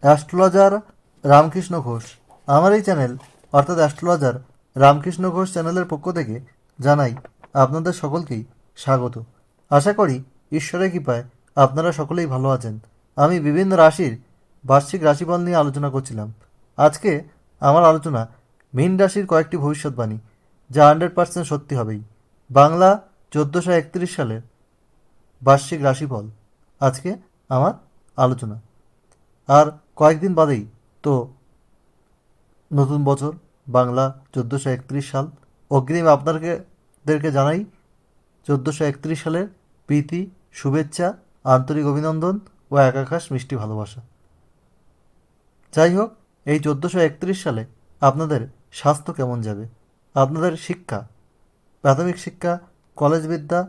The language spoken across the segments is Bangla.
অ্যাস্ট্রোলজার রামকৃষ্ণ ঘোষ। আমার এই চ্যানেল, অর্থাৎ অ্যাস্ট্রোলজার রামকৃষ্ণ ঘোষ চ্যানেলের পক্ষ থেকে জানাই আপনাদের সকলকেই স্বাগত। আশা করি ঈশ্বরের কৃপায় আপনারা সকলেই ভালো আছেন। আমি বিভিন্ন রাশির বার্ষিক রাশিফল নিয়ে আলোচনা করছিলাম। আজকে আমার আলোচনা মীন রাশির কয়েকটি ভবিষ্যৎবাণী যা হান্ড্রেড পার্সেন্ট সত্যি হবেই। বাংলা চোদ্দোশো একত্রিশ সালের বার্ষিক রাশিফল। আজকে আমার আলোচনা। আর কয়েকদিন বাদেই তো নতুন বছর, বাংলা চোদ্দোশো একত্রিশ সাল। অগ্রিম আপনাদেরকে জানাই, চোদ্দোশো একত্রিশ সালের প্রীতি, শুভেচ্ছা, আন্তরিক অভিনন্দন ও একাকাশ মিষ্টি ভালোবাসা। যাই হোক, এই চোদ্দোশো একত্রিশ সালে আপনাদের স্বাস্থ্য কেমন যাবে? আপনাদের শিক্ষা, প্রাথমিক শিক্ষা কলেজ বিদ্যা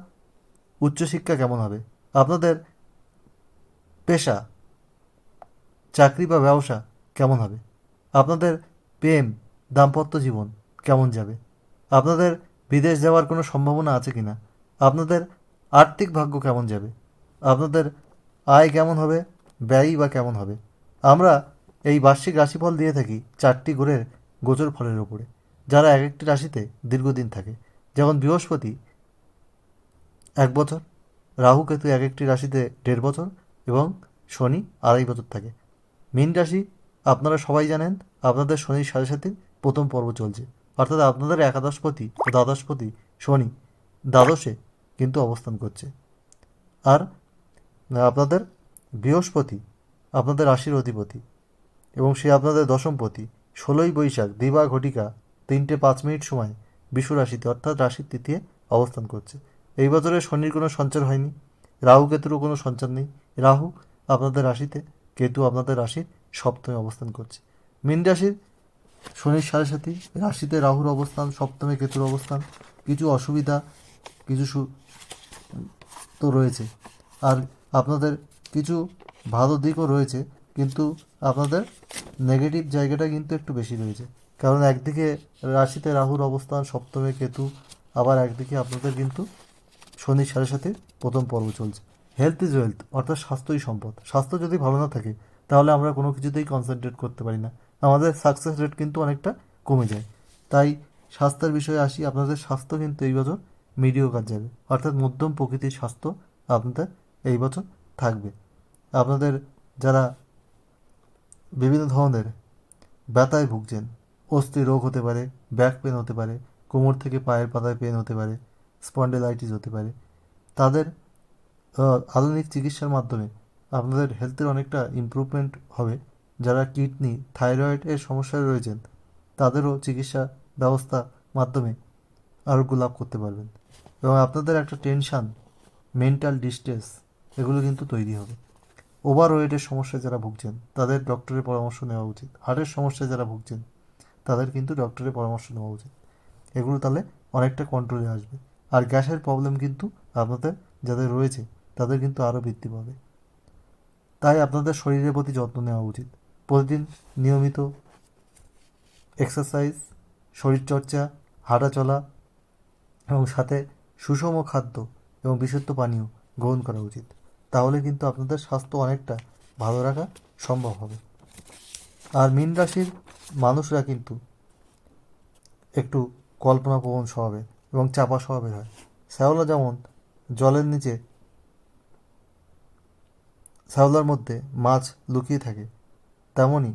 উচ্চশিক্ষা কেমন হবে? আপনাদের পেশা চাকরি বা ব্যবসা কেমন হবে? আপনাদের প্রেম, দাম্পত্য জীবন কেমন যাবে? আপনাদের বিদেশ যাওয়ার কোনো সম্ভাবনা আছে কি না আপনাদের আর্থিক ভাগ্য কেমন যাবে? আপনাদের আয় কেমন হবে? ব্যয় বা কেমন হবে? আমরা এই বার্ষিক রাশিফল দিয়ে থাকি চারটি গ্রহের গোচর ফলের ওপরে যারা এক একটি রাশিতে দীর্ঘদিন থাকে। যেমন বৃহস্পতি এক বছর, রাহু কেতু এক একটি রাশিতে দেড় বছর এবং শনি আড়াই বছর থাকে। মীন রাশি, আপনারা সবাই জানেন, আপনাদের শনির সাথে সাথে প্রথম পর্ব চলছে। অর্থাৎ আপনাদের একাদশপতি ও দ্বাদশপতি শনি দ্বাদশে কিন্তু অবস্থান করছে। আর আপনাদের বৃহস্পতি, আপনাদের রাশির অধিপতি এবং সে আপনাদের দশমপতি, ষোলোই বৈশাখ, দিবা ঘটিকা, তিনটে পাঁচ মিনিট সময়, বিশু রাশিতে অর্থাৎ রাশির তৃতীয় অবস্থান করছে। এই বছরে শনির কোনো সঞ্চার হয়নি, রাহু কেতুরও কোনো সঞ্চার নেই। রাহু আপনাদের রাশিতে কেতু আপনাদের রাশির সপ্তমে অবস্থান করছে। মীন রাশির শনির সাথে সাথে রাশিতে রাহুর অবস্থান, সপ্তমে কেতুর অবস্থান। কিছু অসুবিধা, কিছু সু তো রয়েছে। আর আপনাদের কিছু ভালো দিকও রয়েছে, কিন্তু আপনাদের নেগেটিভ জায়গাটা কিন্তু একটু বেশি রয়েছে। কারণ একদিকে রাশিতে রাহুর অবস্থান, সপ্তমে কেতু, আবার একদিকে আপনাদের কিন্তু শনির সাথে সাথে প্রথম পর্ব চলছে। হেলথ ইজ ওয়েলথ অর্থাৎ স্বাস্থ্যই সম্পদ। স্বাস্থ্য যদি ভালো না থাকে, তাহলে আমরা কোনো কিছুতেই কনসেন্ট্রেট করতে পারি না। আমাদের সাকসেস রেট কিন্তু অনেকটা কমে যায়। তাই স্বাস্থ্যের বিষয়ে আসি, আপনাদের স্বাস্থ্য কিন্তু এই বছর মিডিও কাজ যাবে। অর্থাৎ মধ্যম প্রকৃতির স্বাস্থ্য আপনাদের এই বছর থাকবে। আপনাদের যারা বিভিন্ন ধরনের ব্যথায় ভুগছেন, অস্থি রোগ হতে পারে ব্যাক পেন হতে পারে, কোমর থেকে পায়ের পাতায় পেন হতে পারে স্পন্ডেলাইটিস হতে পারে, তাদের আধুনিক চিকিৎসার মাধ্যমে আপনাদের হেলথের অনেকটা ইমপ্রুভমেন্ট হবে। যারা কিডনি থাইরয়েড এর সমস্যায় রয়েছেন, তাদেরও চিকিৎসা ব্যবস্থা মাধ্যমে আরোগ্য লাভ করতে পারবেন। এবং আপনাদের একটা টেনশান মেন্টাল ডিস্ট্রেস এগুলো কিন্তু তৈরি হবে। ওভার ওয়েটের সমস্যায় যারা ভুগছেন, তাদের ডক্টরের পরামর্শ নেওয়া উচিত। হার্টের সমস্যায় যারা ভুগছেন, তাদের কিন্তু ডক্টরের পরামর্শ নেওয়া উচিত। এগুলো তাহলে অনেকটা কন্ট্রোলে আসবে। আর গ্যাসের প্রবলেম কিন্তু আপনাদের যাদের রয়েছে তাদের কিন্তু আরও বৃদ্ধি পাবে। তাই আপনাদের শরীরের প্রতি যত্ন নেওয়া উচিত। প্রতিদিন নিয়মিত এক্সারসাইজ শরীরচর্চা হাঁটা চলা এবং সাথে সুষম খাদ্য এবং বিশুদ্ধ পানীয় গ্রহণ করা উচিত। তাহলে কিন্তু আপনাদের স্বাস্থ্য অনেকটা ভালো রাখা সম্ভব হবে। আর মীন রাশির মানুষরা কিন্তু একটু কল্পনা কল্পনাপ্রবণ স্বভাবের এবং চাপা স্বভাবের হয়। শ্যাওলা যেমন জলের নিচে শ্যাওলার মধ্যে মাছ লুকিয়ে থাকে, তেমনই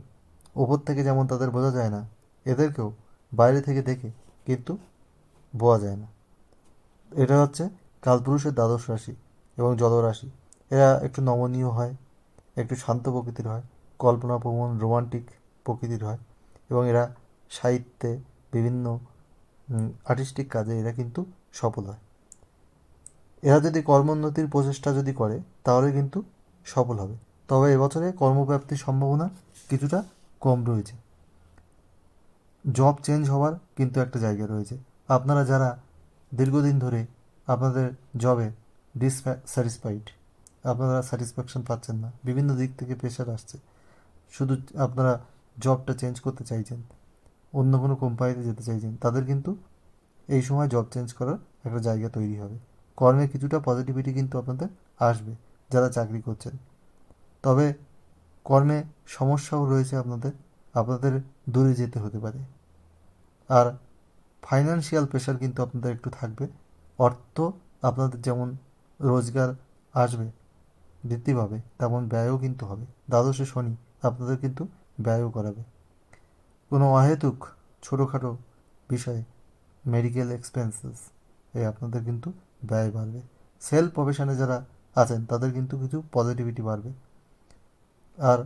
ওপর থেকে যেমন তাদের বোঝা যায় না, এদেরকেও বাইরে থেকে দেখে কিন্তু বোঝা যায় না। এটা হচ্ছে কালপুরুষের দ্বাদশ রাশি এবং জলরাশি। এরা একটু নমনীয় হয়, একটু শান্ত প্রকৃতির হয়, কল্পনাপ্রবণ, রোমান্টিক প্রকৃতির হয় এবং এরা সাহিত্যে বিভিন্ন আর্টিস্টিক কাজে এরা কিন্তু সফল হয়। এরা যদি কর্মোন্নতির প্রচেষ্টা যদি করে, তাহলে কিন্তু সফল হবে। তবে এবছরে কর্মপ্রাপ্তির সম্ভাবনা কিছুটা কম রয়েছে। জব চেঞ্জ হওয়ার কিন্তু একটা জায়গা রয়েছে। আপনারা যারা দীর্ঘদিন ধরে আপনাদের জবে ডিসস্যাটিসফাইড আপনারা স্যাটিসফ্যাকশন পাচ্ছেন না, বিভিন্ন দিক থেকে প্রেশার আসছে, শুধু আপনারা জবটা চেঞ্জ করতে চাইছেন, অন্য কোনো কোম্পানিতে যেতে চাইছেন, তাদের কিন্তু এই সময় জব চেঞ্জ করার একটা জায়গা তৈরি হবে। কর্মে কিছুটা পজিটিভিটি কিন্তু আপনাদের আসবে। যারা চাকরি করছেন। তবে কর্মে সমস্যাও রয়েছে আপনাদের আপনাদের দূরে যেতে হতে পারে। আর ফাইনান্সিয়াল প্রেশার কিন্তু আপনাদের একটু থাকবে। অর্থ আপনাদের যেমন রোজগার আসবে, বৃদ্ধি পাবে, তেমন ব্যয়ও কিন্তু হবে। দ্বাদশে শনি আপনাদের কিন্তু ব্যয়ও করাবে। কোনো অহেতুক ছোটোখাটো বিষয়ে মেডিকেল এক্সপেন্সেস এ আপনাদের কিন্তু ব্যয় বাড়বে। সেলফ প্রফেশনে যারা আছেন, তাদের কিন্তু কিছু পজিটিভিটি বাড়বে। আর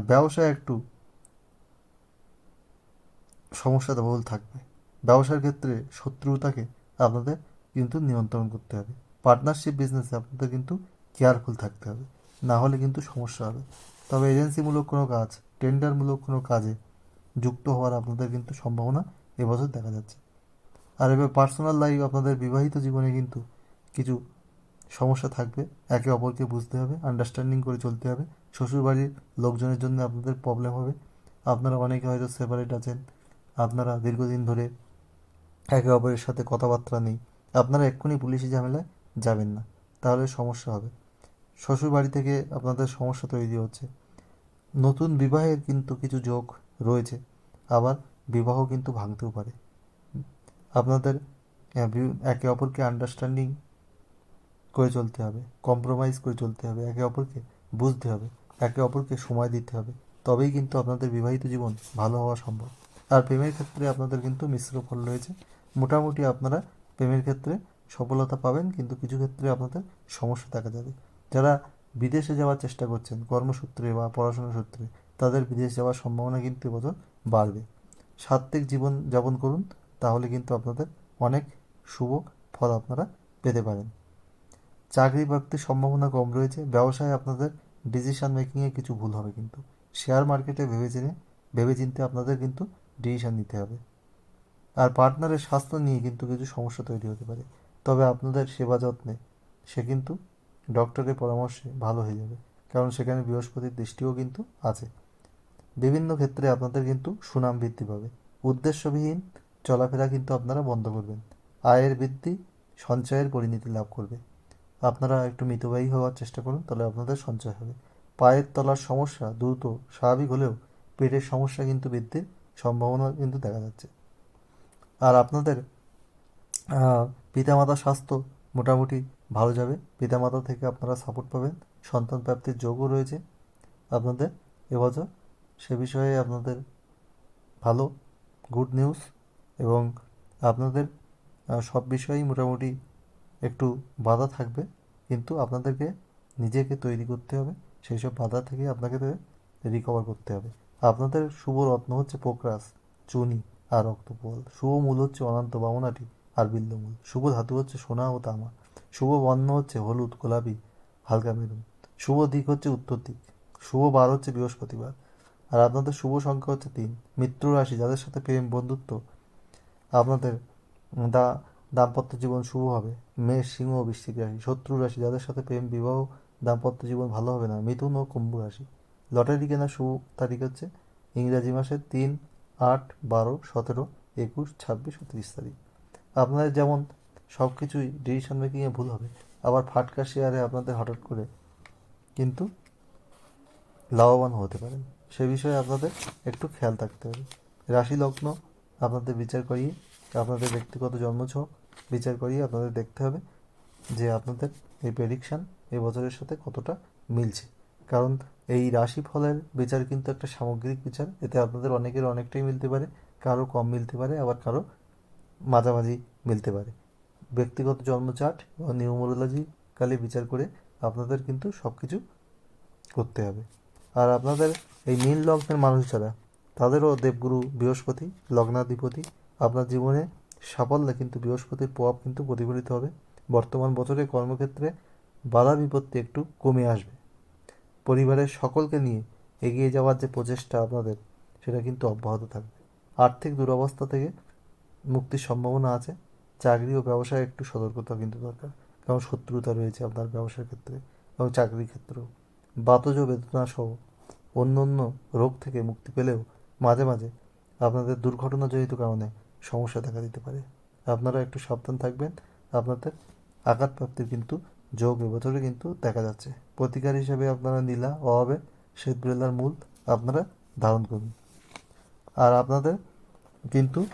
ব্যবসায় একটু সমস্যাটা বহুল থাকবে। ব্যবসার ক্ষেত্রে শত্রুতাকে আপনাদের কিন্তু নিয়ন্ত্রণ করতে হবে। পার্টনারশিপ বিজনেসে আপনাদের কিন্তু কেয়ারফুল থাকতে হবে। না হলে কিন্তু সমস্যা হবে। তবে এজেন্সিমূলক কোনো কাজ টেন্ডারমূলক কোনো কাজে যুক্ত হওয়ার আপনাদের কিন্তু সম্ভাবনা এবছর দেখা যাচ্ছে। আর এবার পার্সোনাল লাইফ আপনাদের বিবাহিত জীবনে কিন্তু কিছু সমস্যা থাকবে, একে অপরকে বুঝতে হবে আন্ডারস্ট্যান্ডিং করে চলতে হবে। শ্বশুরবাড়ির লোকজনের জন্য আপনাদের প্রবলেম হবে। আপনারা অনেকে হয়তো সেপারেট আছেন। আপনারা দীর্ঘদিন ধরে একে অপরের সাথে কথাবার্তা নেই। আপনারা এক্ষুনি পুলিশি ঝামেলায় যাবেন না, তাহলে সমস্যা হবে। শ্বশুর বাড়ি থেকে আপনাদের সমস্যা তৈরি হচ্ছে। নতুন বিবাহের কিন্তু কিছু যোগ রয়েছে, আবার বিবাহ কিন্তু ভাঙতেও পারে। আপনাদের একে অপরকে আন্ডারস্ট্যান্ডিং করে চলতে হবে কম্প্রোমাইজ করে চলতে হবে, একে অপরকে বুঝতে হবে, একে অপরকে সময় দিতে হবে। তবেই কিন্তু আপনাদের বিবাহিত জীবন ভালো হওয়া সম্ভব। আর প্রেমের ক্ষেত্রে আপনাদের কিন্তু মিশ্র ফল রয়েছে। মোটামুটি আপনারা প্রেমের ক্ষেত্রে সফলতা পাবেন, কিন্তু কিছু ক্ষেত্রে আপনাদের সমস্যা দেখা যাবে। যারা বিদেশে যাওয়ার চেষ্টা করছেন, কর্মসূত্রে বা পড়াশোনা সূত্রে, তাদের বিদেশ যাওয়ার সম্ভাবনা কিন্তু এবছর বাড়বে। সাত্ত্বিক জীবন যাপন করুন, তাহলে কিন্তু আপনাদের অনেক শুভ ফল আপনারা পেতে পারেন। চাকরি প্রাপ্তির সম্ভাবনা কম রয়েছে। ব্যবসায় আপনাদের ডিসিশন মেকিংয়ে কিছু ভুল হবে কিন্তু। শেয়ার মার্কেটে ভেবেচিনে ভেবেচিন্তে আপনাদের কিন্তু ডিসিশন নিতে হবে। আর পার্টনারের স্বাস্থ্য নিয়ে কিন্তু কিছু সমস্যা তৈরি হতে পারে। তবে আপনাদের সেবা যত্নে সে কিন্তু ডক্টরের পরামর্শে ভালো হয়ে যাবে। কারণ সেখানে বৃহস্পতির দৃষ্টিও কিন্তু আছে। বিভিন্ন ক্ষেত্রে আপনাদের কিন্তু সুনাম বৃদ্ধি পাবে। উদ্দেশ্যবিহীন চলাফেরা কিন্তু আপনারা বন্ধ করবেন। আয়ের বৃদ্ধি সঞ্চয়ের পরিণতি লাভ করবে। আপনারা একটু মিতব্যয়ী হওয়ার চেষ্টা করুন, তাহলে আপনাদের সঞ্চয় হবে। পায়ের তলার সমস্যা দ্রুত স্বাভাবিক হলেও পেটের সমস্যা কিন্তু বৃদ্ধির সম্ভাবনা কিন্তু দেখা যাচ্ছে। আর আপনাদের পিতামাতার স্বাস্থ্য মোটামুটি ভালো যাবে। পিতামাতা থেকে আপনারা সাপোর্ট পাবেন। সন্তান প্রাপ্তির যোগও রয়েছে আপনাদের এবছর। সে বিষয়ে আপনাদের ভালো গুড নিউজ এবং আপনাদের সব বিষয়েই মোটামুটি একটু বাধা থাকবে, কিন্তু আপনাদেরকে নিজেকে তৈরি করতে হবে। সেই সব বাধা থেকে আপনাকে রিকভার করতে হবে। আপনাদের শুভ রত্ন হচ্ছে পোকরাস চুনি আর রক্তপল শুভ মূল হচ্ছে অনন্ত বামনাটি আর বিল্লমূল শুভ ধাতু হচ্ছে সোনা ও তামা। শুভ বর্ণ হচ্ছে হলুদ, গোলাপি, হালকা মেরুন। শুভ দিক হচ্ছে উত্তর দিক। শুভ বার হচ্ছে বৃহস্পতিবার। আর আপনাদের শুভ সংখ্যা হচ্ছে তিন। মিত্র রাশি, যাদের সাথে প্রেম, বন্ধুত্ব, আপনাদের দা দাম্পত্য জীবন শুভ হবে। মেষ, সিংহ, বৃশ্চিক রাশি, শত্রু রাশি, যাদের সাথে প্রেম, বিবাহ, দাম্পত্য জীবন ভালো হবে না। মিথুন ও কুম্ভ রাশি। লটারি কেনার শুভ তারিখ হচ্ছে ইংরাজি মাসের তিন, আট, বারো, সতেরো, একুশ, ছাব্বিশ ও তিরিশ তারিখ। আপনাদের যেমন সব কিছুই ডিসিশন মেকিংয়ে ভুল হবে, আবার ফাটকা শেয়ারে আপনাদের হঠাৎ করে কিন্তু লাভবান হতে পারেন সে বিষয়ে আপনাদের একটু খেয়াল থাকতে হবে। রাশি লগ্ন, আপনাদের বিচার করিয়ে, আপনাদের ব্যক্তিগত জন্মছক বিচার করিয়ে আপনাদের দেখতে হবে যে আপনাদের এই প্রেডিকশান এই বছরের সাথে কতটা মিলছে। কারণ এই রাশি ফলের বিচার কিন্তু একটা সামগ্রিক বিচার। এতে আপনাদের অনেকের অনেকটাই মিলতে পারে, কারও কম মিলতে পারে, আবার কারও মাঝামাঝি মিলতে পারে। ব্যক্তিগত জন্মচার্ট ও নিউমোরোলজি কালে বিচার করে আপনাদের কিন্তু সব কিছু করতে হবে। আর আপনাদের এই নীল লগ্নের মানুষ যারা, তাদেরও দেবগুরু বৃহস্পতি, লগ্নাধিপতি, আপনার জীবনে সাফল্যে কিন্তু বৃহস্পতির প্রভাব কিন্তু প্রতিফলিত হবে। বর্তমান বছরে কর্মক্ষেত্রে বাধা বিপত্তি একটু কমে আসবে। পরিবারের সকলকে নিয়ে এগিয়ে যাওয়ার যে প্রচেষ্টা আপনাদের, সেটা কিন্তু অব্যাহত থাকবে। আর্থিক দুরবস্থা থেকে মুক্তির সম্ভাবনা আছে। চাকরি ও ব্যবসায় একটু সতর্কতা কিন্তু দরকার। কারণ শত্রুতা রয়েছে আপনার ব্যবসার ক্ষেত্রে এবং চাকরির ক্ষেত্রেও। বাতজ বেদনা সহ অন্য অন্য রোগ থেকে মুক্তি পেলেও মাঝে মাঝে আপনাদের দুর্ঘটনাজনিত কারণে সমস্যা দেখা দিতে পারে। আপনারা একটু সাবধান থাকবেন। আপনাদের আঘাত প্রাপ্তির কিন্তু যোগ এবছরে কিন্তু দেখা যাচ্ছে। প্রতিকার হিসেবে আপনারা নীলা অভাবে শ্বেতবেলার মূল আপনারা ধারণ করুন। আর আপনাদের কিন্তু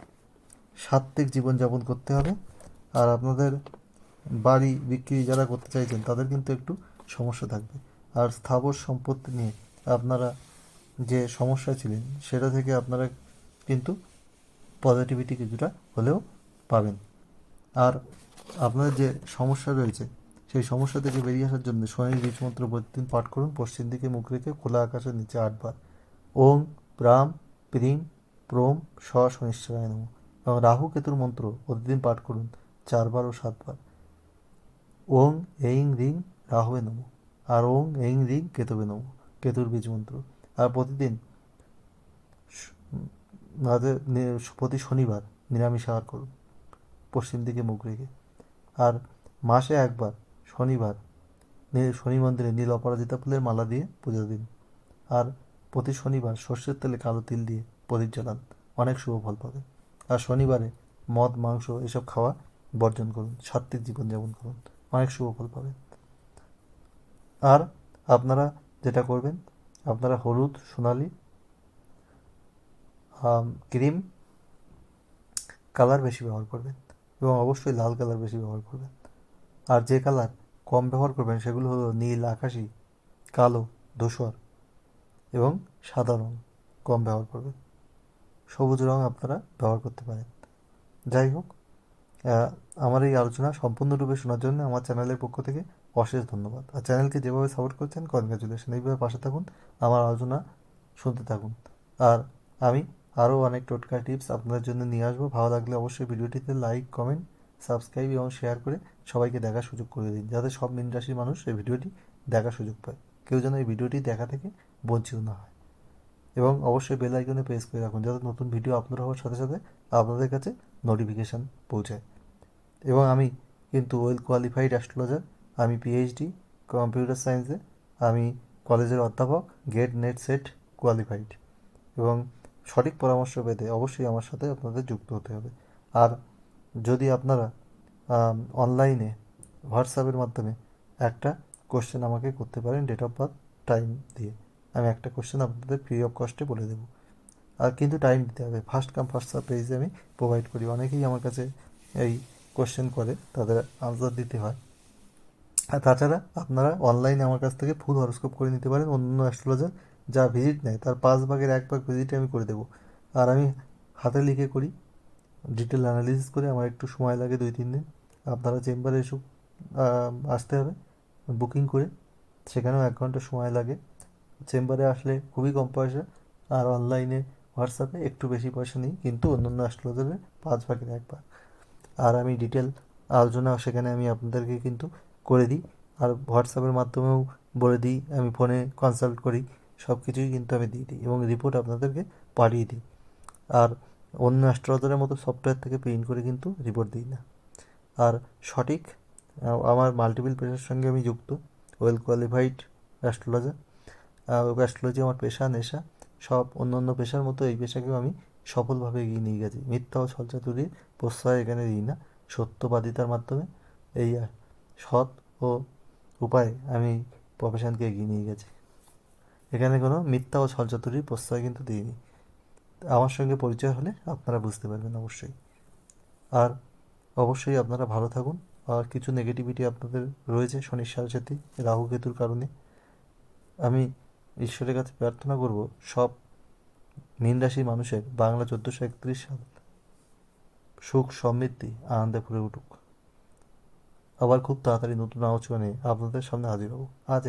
সাত্ত্বিক জীবনযাপন করতে হবে। আর আপনাদের বাড়ি বিক্রি যারা করতে চাইছেন, তাদের কিন্তু একটু সমস্যা থাকবে। আর স্থাবর সম্পত্তি নিয়ে আপনারা যে সমস্যা ছিলেন, সেটা থেকে আপনারা কিন্তু পজিটিভিটি কিছুটা হলেও পাবেন। আর আপনাদের যে সমস্যা রয়েছে, সেই সমস্যা থেকে বেরিয়ে আসার জন্য শনির বীজ মন্ত্র প্রতিদিন পাঠ করুন, পশ্চিম দিকে মুখ রেখে খোলা আকাশের নিচে আটবার। ওং প্রাম প্রিম, প্রোম স শনিশ্চরায় নম। এবং রাহু, কেতুর মন্ত্র প্রতিদিন পাঠ করুন চারবার ও সাতবার। ওং, এইং, রিং, রাহুবে নম। আর ওং, এইং, রিং, কেতুবে নম। কেতুর বীজ মন্ত্র আর প্রতিদিন রাতে নি- প্রতি শনিবার নিরামিষ আহার করুন, পশ্চিম দিকে মুখ রেখে। আর মাসে একবার শনিবার শনি মন্দিরে নীল অপরাজিতা ফুলের মালা দিয়ে পুজো দিন। আর প্রতি শনিবার সর্ষের তেলে কালো তিল দিয়ে প্রদীপ জ্বালান, অনেক শুভ ফল পাবেন। আর শনিবারে মদ, মাংস এসব খাওয়া বর্জন করুন, সাত্ত্বিক জীবনযাপন করুন, অনেক শুভ ফল পাবেন। আর আপনারা যেটা করবেন, আপনারা হলুদ, সোনালি ক্রিম কালার বেশি ব্যবহার করবেন এবং অবশ্যই লাল কালার বেশি ব্যবহার করবেন। আর যে কালার কম ব্যবহার করবেন সেগুলো হলো নীল, আকাশি, কালো, ধূসর এবং সাদা রঙ কম ব্যবহার করবেন। সবুজ রঙ আপনারা ব্যবহার করতে পারেন। যাই হোক আমার এই আলোচনা সম্পূর্ণরূপে শোনার জন্য আমার চ্যানেলের পক্ষ থেকে অশেষ ধন্যবাদ। আর চ্যানেলকে যেভাবে সাপোর্ট করছেন কনগ্রাচুলেশন এইভাবে পাশে থাকুন, আমার আলোচনা শুনতে থাকুন। আর আমি আরও অনেক টোটকা টিপস আপনাদের জন্য নিয়ে আসব। ভালো লাগলে অবশ্যই ভিডিওটিতে লাইক, কমেন্ট, সাবস্ক্রাইব এবং শেয়ার করে সবাইকে দেখার সুযোগ করে দিন, যাতে সব মীন রাশির মানুষ এই ভিডিওটি দেখার সুযোগ পায়। কেউ যেন এই ভিডিওটি দেখা থেকে বঞ্চিত না হয়। এবং অবশ্যই বেল আইকনে প্রেস করে রাখুন, যাতে নতুন ভিডিও আপলোড হওয়ার সাথে সাথে আপনাদের কাছে নোটিফিকেশান পৌঁছায়। এবং আমি কিন্তু ওয়েল কোয়ালিফাইড অ্যাস্ট্রোলজার, আমি পিএইচডি, কম্পিউটার সায়েন্সে, আমি কলেজের অধ্যাপক, গেট নেট সেট কোয়ালিফাইড। এবং সঠিক পরামর্শ পেতে অবশ্যই আমার সাথে আপনাদের যুক্ত হতে হবে। আর যদি আপনারা অনলাইনে হোয়াটসঅ্যাপের মাধ্যমে একটা কোশ্চেন আমাকে করতে পারেন ডেট অফ বার্থ টাইম দিয়ে। আমি একটা কোশ্চেন আপনাদের ফ্রি অফ কস্টে বলে দেবো। আর কিন্তু টাইম দিতে হবে। ফার্স্ট কাম ফার্স্ট সার্ভ পেজে আমি প্রোভাইড করি। অনেকেই আমার কাছে এই কোশ্চেন করে, তাদের আনসার দিতে হয়। আর তাছাড়া আপনারা অনলাইনে আমার কাছ থেকে ফুল হরস্কোপ করে নিতে পারেন। অন্য অ্যাস্ট্রোলজার যা ভিজিট নেয়, তার পাঁচ ভাগের এক ভাগ ভিজিটে আমি করে দেবো। আর আমি হাতে লিখে করি ডিটেল অ্যানালিসিস করে আমার একটু সময় লাগে দুই, তিন দিন। আপনারা চেম্বারে এসে আসতে হবে বুকিং করে, সেখানেও এক ঘণ্টা সময় লাগে। চেম্বারে আসলে খুবই কম পয়সা, আর অনলাইনে হোয়াটসঅ্যাপে একটু বেশি পয়সা নিই, কিন্তু অন্য অন্যান্য অ্যাস্ট্রোলজারের পাঁচ ভাগের এক ভাগ। আর আমি ডিটেল আলোচনা সেখানে আমি আপনাদেরকে কিন্তু করে দিই। আর হোয়াটসঅ্যাপের মাধ্যমেও বলে দিই, আমি ফোনে কনসাল্ট করি। সব কিছুই কিন্তু আমি দিয়ে দিই এবং রিপোর্ট আপনাদেরকে পাঠিয়ে দিই। আর অন্য অ্যাস্ট্রোলজারের মতো সফটওয়্যার থেকে প্রিন্ট করে কিন্তু রিপোর্ট দিই না। আর সঠিক আমার মাল্টিপল পেশার সঙ্গে আমি যুক্ত ওয়েল কোয়ালিফাইড অ্যাস্ট্রোলজার অ্যাস্ট্রোলজি আমার পেশা, নেশা, সব অন্য অন্য পেশার মতো এই পেশাকেও আমি সফলভাবে এগিয়ে নিয়ে গেছি। মিথ্যা ও ছলচাতুরির প্রশ্রয় এখানে দিই না, সত্যবাদিতার মাধ্যমে। এই সৎ ও উপায়ে আমি প্রফেশনকে এগিয়ে নিয়ে গেছি। এখানে কোনো মিথ্যা ও ছলচাতুরির প্রশ্রয় কিন্তু দিইনি। আমার সঙ্গে পরিচয় হলে আপনারা বুঝতে পারবেন অবশ্যই। আর অবশ্যই আপনারা ভালো থাকুন। আর কিছু নেগেটিভিটি আপনাদের রয়েছে শনির সাথে রাহু কেতুর কারণে। আমি ঈশ্বরের কাছে প্রার্থনা করব, সব মীন রাশির মানুষের বাংলা চোদ্দোশো একত্রিশ সাল সুখ সমৃদ্ধি আনন্দে ভরে উঠুক। আবার খুব তাড়াতাড়ি নতুন আলোচনা নিয়ে আপনাদের সামনে হাজির হব। আজ